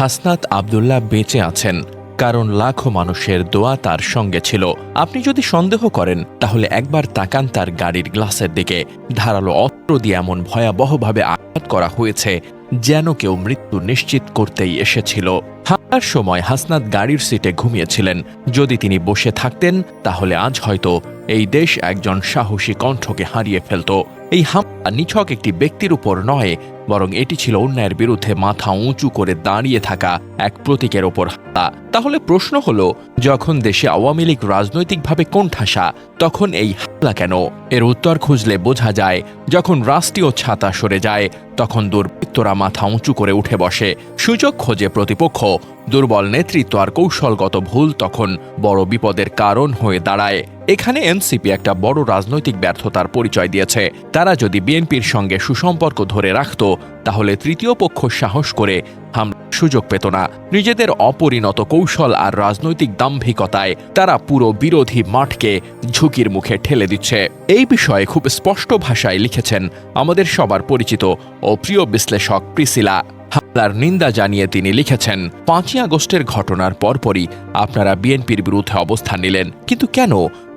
হাসনাত আবদুল্লাহ বেঁচে আছেন, কারণ লাখো মানুষের দোয়া তার সঙ্গে ছিল। আপনি যদি সন্দেহ করেন, তাহলে একবার তাকান তার গাড়ির গ্লাসের দিকে। ধারালো অস্ত্র দিয়ে এমন ভয়াবহভাবে আঘাত করা হয়েছে, যেন কেউ মৃত্যু নিশ্চিত করতেই এসেছিল। হামলার সময় হাসনাত গাড়ির সিটে ঘুমিয়েছিলেন। যদি তিনি বসে থাকতেন, তাহলে আজ হয়তো এই দেশ একজন সাহসী কণ্ঠকে হারিয়ে ফেলত। এই হামলা নিছক একটি ব্যক্তির উপর নয়, বরং এটি ছিল অন্যায়ের বিরুদ্ধে মাথা উঁচু করে দাঁড়িয়ে থাকা এক প্রতীকের ওপর হামলা। তাহলে প্রশ্ন হলো, যখন দেশে আওয়ামী লীগ রাজনৈতিকভাবে কোণঠাসা, তখন এই হামলা কেন? এর উত্তর খুঁজলে বোঝা যায়, যখন রাষ্ট্রীয় ছাতা সরে যায়, তখন দুর্বৃত্তরা মাথা উঁচু করে উঠে বসে। সুযোগ খোঁজে প্রতিপক্ষ, দুর্বল নেতৃত্ব আর কৌশলগত ভুল তখন বড় বিপদের কারণ হয়ে দাঁড়ায়। এখানে এনসিপি একটা বড় রাজনৈতিক ব্যর্থতার পরিচয় দিয়েছে। তারা যদি বিএনপির সঙ্গে সুসম্পর্ক ধরে রাখত, তাহলে তৃতীয় পক্ষ সাহস করে হামলার সুযোগ পেত না। নিজেদের অপরিণত কৌশল আর রাজনৈতিক দাম্ভিকতায় তারা পুরো বিরোধী মাঠকে ঝুঁকির মুখে ঠেলে দিচ্ছে। এই বিষয়ে খুব স্পষ্ট ভাষায় লিখেছেন আমাদের সবার পরিচিত ও প্রিয় বিশ্লেষক প্রিসিলা। হামলার নিন্দা জানিয়ে তিনি লিখেছেন, পাঁচই আগস্টের ঘটনার পরপরই আপনারা বিএনপির বিরুদ্ধে অবস্থান নিলেন। কিন্তু কেন?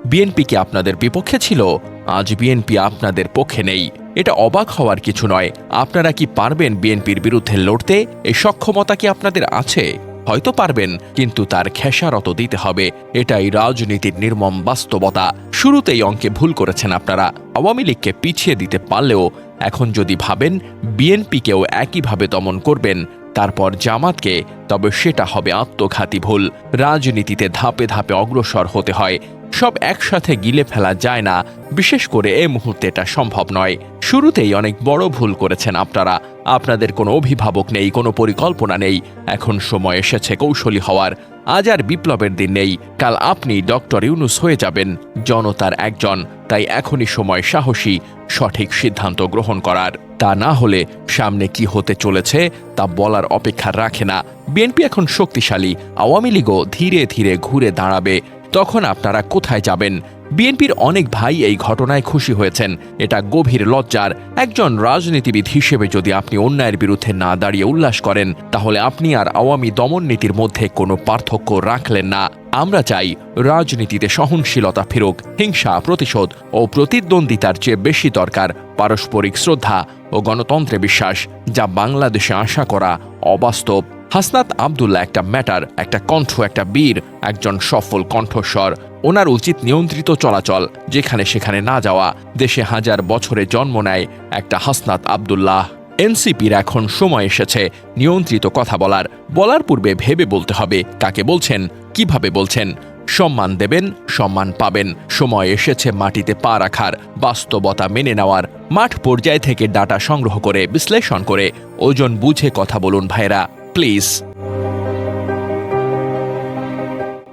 বিএনপি কি আপনাদের বিপক্ষে ছিল? আজ বিএনপি আপনাদের পক্ষে নেই। এটা অবাক হওয়ার কিছু নয়। আপনারা কি পারবেন বিএনপির বিরুদ্ধে লড়তে? এই সক্ষমতা কি আপনাদের আছে? হয়তো পারবেন, কিন্তু তার খেসারত দিতে হবে। এটাই রাজনীতির নির্মম বাস্তবতা। শুরুতেই অঙ্কে ভুল করেছেন আপনারা। আওয়ামী লীগকে পিছিয়ে দিতে পারলেও এখন যদি ভাবেন, বিএনপিকেও একইভাবে দমন করবেন, তারপর জামাতকে, তবে সেটা হবে আত্মঘাতী ভুল। রাজনীতিতে ধাপে ধাপে অগ্রসর হতে হয়। সব একসাথে গিলে ফেলা যায় না। বিশেষ করে এ মুহূর্তে এটা সম্ভব নয়। শুরুতেই অনেক বড় ভুল করেছেন আপনারা। আপনাদের কোনো অভিভাবক নেই, কোনো পরিকল্পনা নেই। এখন সময় এসেছে কৌশলী হওয়ার। আজ আর বিপ্লবের দিন নেই। কাল আপনি ডক্টর ইউনুস হয়ে যাবেন। জনতার একজন। তাই এখনই সময় সাহসী, সঠিক সিদ্ধান্ত গ্রহণ করার। তা না হলে সামনে কি হতে চলেছে তা বলার অপেক্ষা রাখে না। বিএনপি এখন শক্তিশালী। আওয়ামী লীগও ধীরে ধীরে ঘুরে দাঁড়াবে। তখন আপনারা কোথায় যাবেন? বিএনপির অনেক ভাই এই ঘটনায় খুশি হয়েছেন। এটা গভীর লজ্জার। একজন রাজনীতিবিদ হিসেবে যদি আপনি অন্যায়ের বিরুদ্ধে না দাঁড়িয়ে উল্লাস করেন, তাহলে আপনি আর আওয়ামী দমন নীতির মধ্যে কোনো পার্থক্য রাখলেন না। আমরা চাই রাজনীতিতে সহনশীলতা ফিরুক, হিংসা, প্রতিশোধ ও প্রতিদ্বন্দ্বিতার চেয়ে বেশি দরকার। পারস্পরিক শ্রদ্ধা ও গণতন্ত্রে বিশ্বাস, যা বাংলাদেশে আশা করা অবাস্তব। হাসনাত আবদুল্লাহ একটা ম্যাটার, একটা কণ্ঠ, একটা বীর, একজন সফল কণ্ঠস্বর। ওনার উচিত নিয়ন্ত্রিত চলাচল, যেখানে সেখানে না যাওয়া। দেশে হাজার বছরে জন্ম নেয় একটা হাসনাত আবদুল্লাহ। এনসিপির এখন সময় এসেছে নিয়ন্ত্রিত কথা বলার। বলার পূর্বে ভেবে বলতে হবে কাকে বলছেন, কীভাবে বলছেন। সম্মান দেবেন, সম্মান পাবেন। সময় এসেছে মাটিতে পা রাখার, বাস্তবতা মেনে নেওয়ার। মাঠ পর্যায় থেকে ডাটা সংগ্রহ করে, বিশ্লেষণ করে। ওজন বুঝে কথা বলুন ভাইরা, প্লিজ।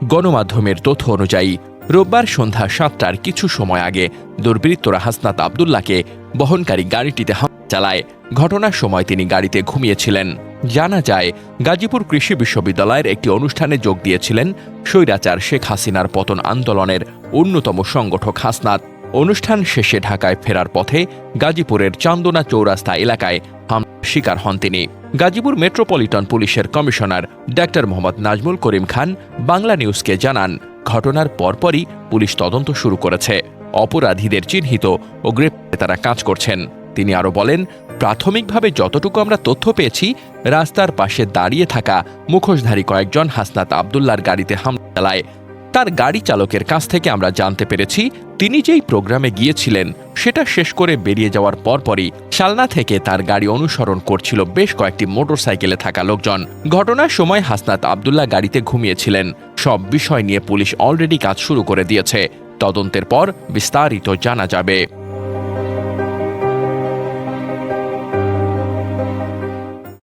গণমাধ্যমের তথ্য অনুযায়ী, রোববার সন্ধ্যা সাতটার কিছু সময় আগে দুর্বৃত্তরা হাসনাত আবদুল্লাহকে বহনকারী গাড়িটিতে হামলা চালায়। ঘটনার সময় তিনি গাড়িতে ঘুমিয়েছিলেন। জানা যায়, গাজীপুর কৃষি বিশ্ববিদ্যালয়ের একটি অনুষ্ঠানে যোগ দিয়েছিলেন স্বৈরাচার শেখ হাসিনার পতন আন্দোলনের অন্যতম সংগঠক হাসনাত। অনুষ্ঠান শেষে ঢাকায় ফেরার পথে গাজীপুরের চান্দনা চৌরাস্তা এলাকায় হামলার শিকার হন তিনি। গাজীপুর মেট্রোপলিটন পুলিশের কমিশনার ডাক্তার মোহাম্মদ নাজমুল করিম খান বাংলা নিউজকে জানান, ঘটনার পরপরই পুলিশ তদন্ত শুরু করেছে। অপরাধীদের চিহ্নিত ও গ্রেপ্তারে তারা কাজ করছেন। তিনি আরও বলেন, প্রাথমিকভাবে যতটুকু আমরা তথ্য পেয়েছি, রাস্তার পাশে দাঁড়িয়ে থাকা মুখোশধারী কয়েকজন হাসনাত আবদুল্লার গাড়িতে হামলা চালায়। তার গাড়ি চালকের কাছ থেকে আমরা জানতে পেরেছি, তিনি যেই প্রোগ্রামে গিয়েছিলেন, সেটা শেষ করে বেরিয়ে যাওয়ার পরপরই শালনা থেকে তার গাড়ি অনুসরণ করছিল বেশ কয়েকটি মোটরসাইকেলে থাকা লোকজন। ঘটনার সময় হাসনাত আবদুল্লাহ গাড়িতে ঘুমিয়েছিলেন। সব বিষয় নিয়ে পুলিশ অলরেডি কাজ শুরু করে দিয়েছে। তদন্তের পর বিস্তারিত জানা যাবে।